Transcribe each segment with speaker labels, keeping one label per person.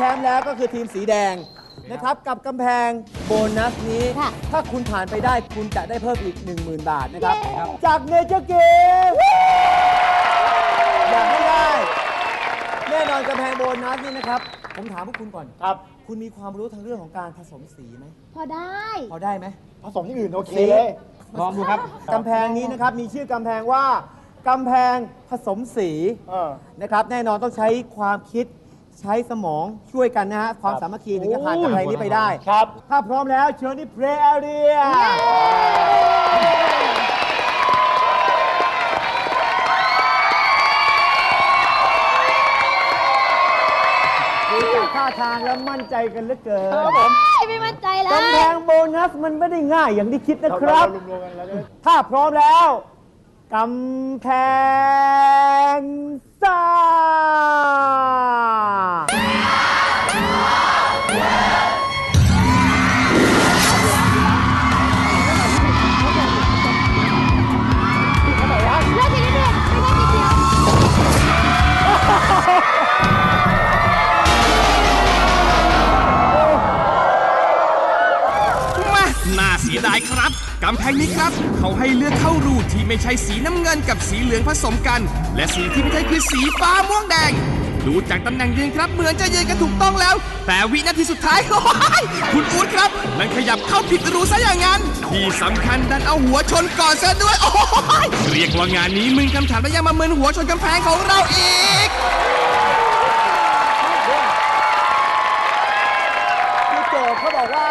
Speaker 1: ชมป์แล้วก็คือทีมสีแดงนะครับกับกำแพงโบนัสนี้
Speaker 2: ค่ะ
Speaker 1: ถ้าคุณผ่านไปได้คุณจะได้เพิ่มอีก 10,000 บาทนะครับ
Speaker 2: เย้
Speaker 1: จากเนเจอร์เกมอยากให้ได้ แน่นอนกำแพงโบนัสนี่นะครับ ผมถามพวกคุณก่อน
Speaker 3: ครับ
Speaker 1: คุณมีความรู้ทางเรื่องของการผสมสีไหม
Speaker 2: พอได้
Speaker 1: พอได้ไหม
Speaker 3: ผสมที่อื่นโอเค
Speaker 1: สี
Speaker 3: เลย
Speaker 1: ลองดูครับ กำแพงนี้นะครับมีชื่อกำแพงว่ากำแพงผสมสี
Speaker 3: เออ
Speaker 1: นะครับ แน่นอนต้องใช้ความคิด ใช้สมองช่วยกันนะฮะ ความสามัคคีถึงจะผ่านกำแพงนี้ไปได้
Speaker 3: ครับ
Speaker 1: ถ้าพร้อมแล้วเชิญที่เพลย์แอเรียดูจากท่าทางแล้วมั่นใจกันเหลือเกิน
Speaker 3: ครับผม
Speaker 2: ไม่มั่นใจเลย
Speaker 1: กำแพงโบนัสมันไม่ได้ง่ายอย่างที่คิดนะครับ
Speaker 3: เารวมๆกันแล้วจะได้
Speaker 1: ถ้าพร้อมแล้วกำแพงซ่าา
Speaker 4: ยครับกำแพงนี้ครับ เขาให้เลือกเข้ารูที่ไม่ใช่สีน้ำเงินกับสีเหลืองผสมกัน และสีที่ไม่ใช่คือสีฟ้าม่วงแดง ดูจากตำแหน่งยืนครับเหมือนจะยืนกันถูกต้องแล้ว แต่วินาทีสุดท้ายโอ้ยคุณอู๊ดครับนั่นขยับเข้าผิดรูซะอย่างนั้น ที่สำคัญดันเอาหัวชนก่อนซะด้วย โอ้ยเรียกว่างานนี้มึนคำถามและยังมามึนหัวชนกำแพงของเราอีก
Speaker 1: คือโจทย์เขาบอกว่า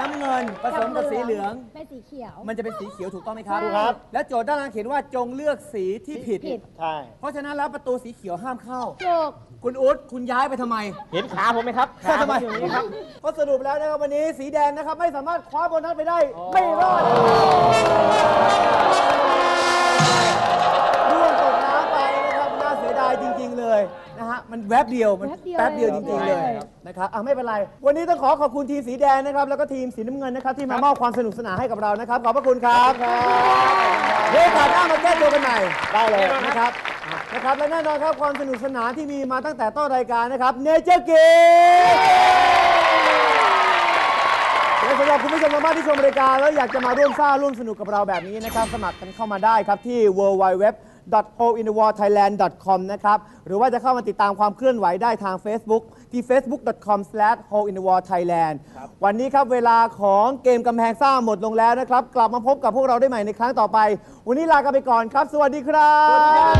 Speaker 1: น้ำเงินผสมกับสีเหลือง
Speaker 2: เป็นสีเขียว
Speaker 1: มันจะเป็นสีเขียวถูกต้องไหมครับ
Speaker 2: ถูกครับ
Speaker 1: และโจทย์ด้านล่างเขียนว่าจงเลือกสีที่ผิด
Speaker 2: ผิด
Speaker 3: ใช่
Speaker 1: เพราะฉะนั้นแล้วประตูสีเขียวห้ามเข้า
Speaker 2: ถูก
Speaker 1: คุณอุ๊ดคุณย้ายไปทำไม
Speaker 3: เห็นขาผมไหมครับ
Speaker 1: ใช่ทำไมครับเพราะสรุปแล้วนะครับวันนี้สีแดงนะครับ ไม่สามารถคว้าโบนัสไปได้ ไม่รอด มันแวบเดียวมัน
Speaker 2: แวบเดียว
Speaker 1: แป๊บเดียวจริงๆเลย
Speaker 2: เลย
Speaker 1: นะครับอะไม่เป็นไร วันนี้ต้องขอขอบคุณทีมสีแดงนะครับแล้วก็ทีมสีน้ำเงินนะครับที่มามอบความสนุกสนานให้กับเรานะครับขอบพระคุณครับเดี๋ยวโอกาสหน้ามาแก้ตัวกันใหม่
Speaker 3: ได้เลย
Speaker 1: นะครับนะครับและแน่นอนครับความสนุกสนานที่มีมาตั้งแต่ต้นรายการนะครับเนเจอร์เกมและสำหรับคุณผู้ชมทางบ้านที่ชมรายการแล้วอยากจะมาร่วมสร้างร่วมสนุกกับเราแบบนี้นะครับ สมัครกันเข้ามาได้ครับที่ www hole in the wall thailand com นะครับ หรือว่าจะเข้ามาติดตามความเคลื่อนไหวได้ทาง Facebook ที่ facebook.com hole in the wall thailand วันนี้ครับเวลาของเกมกำแพงซ่าหมดลงแล้วนะครับ กลับมาพบกับพวกเราได้ใหม่ในครั้งต่อไป วันนี้ลากันไปก่อนครับ สวัสดีครับ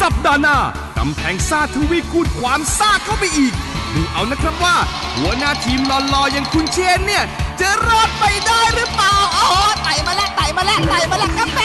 Speaker 4: สัปดาห์หน้ากำแพงซ่าทวีคูณความซ่าเข้าไปอีกดูเอานะครับว่า หัวหน้าทีมหล่อๆอย่างคุณเชนเนี่ย จะรอดไปได้หรือเปล่าอ๋อไต่มาแล้วไต่มาแล้วไต่มาแล้วครับ